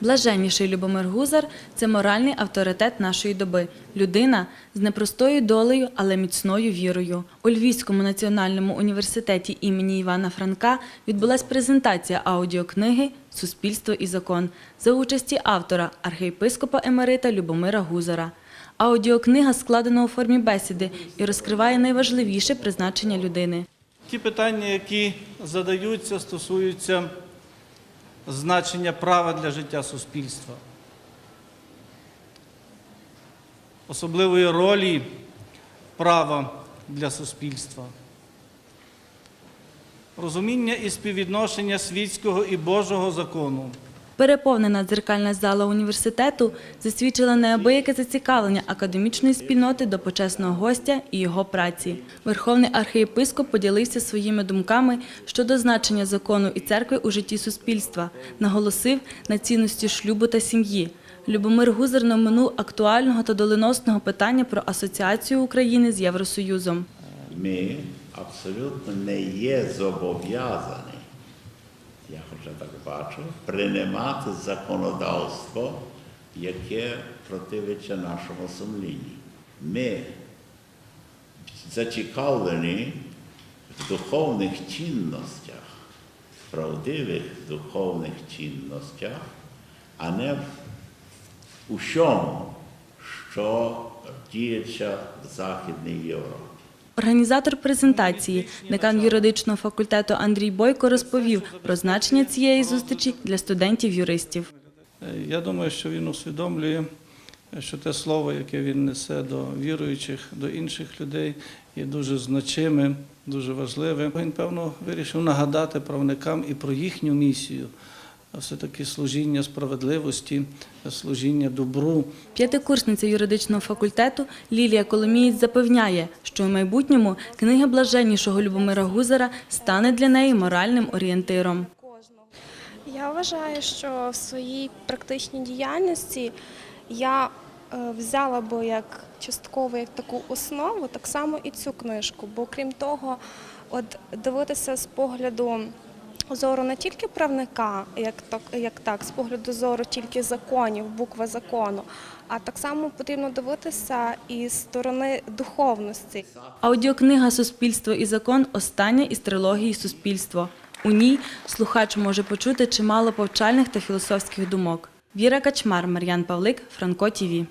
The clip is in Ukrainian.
Блаженніший Любомир Гузар це моральний авторитет нашої доби. Людина з непростою долею, але міцною вірою. У Львівському національному університеті імені Івана Франка відбулась презентація аудіокниги Суспільство і закон за участі автора архієпископа Емерита Любомира Гузара. Аудіокнига складена у формі бесіди і розкриває найважливіше призначення людини. Ті питання, які задаються, стосуються значення права для життя суспільства, особливої ролі права для суспільства, розуміння і співвідношення світського і Божого закону. Переповнена дзеркальна зала університету засвідчила неабияке зацікавлення академічної спільноти до почесного гостя і його праці. Верховний архієпископ поділився своїми думками щодо значення закону і церкви у житті суспільства, наголосив на цінності шлюбу та сім'ї. Любомир Гузар не оминув актуального та доленосного питання про асоціацію України з Євросоюзом. Ми абсолютно не є зобов'язані, я хоча так бачу, приймати законодавство, яке противиться нашому сумлінню. Ми зацікавлені в духовних цінностях, правдивих духовних цінностях, а не в усьому, що діється в Західній Європі. Організатор презентації, декан юридичного факультету Андрій Бойко розповів про значення цієї зустрічі для студентів-юристів. Я думаю, що він усвідомлює, що те слово, яке він несе до віруючих, до інших людей, є дуже значимим, дуже важливим. Він, певно, вирішив нагадати правникам і про їхню місію, а все-таки служіння справедливості, служіння добру. П'ятикурсниця юридичного факультету Лілія Коломієць запевняє, що в майбутньому книга блаженнішого Любомира Гузара стане для неї моральним орієнтиром. Я вважаю, що в своїй практичній діяльності я е, взяла би як частково як таку основу, так само і цю книжку. Бо крім того, от дивитися з погляду зору не тільки правника, як так, як так, з погляду зору тільки законів, букви закону, а так само потрібно дивитися і з сторони духовності. Аудіокнига Суспільство і закон остання із трилогії Суспільство. У ній слухач може почути чимало повчальних та філософських думок. Віра Качмар, Мар'ян Павлик, Франко Тіві.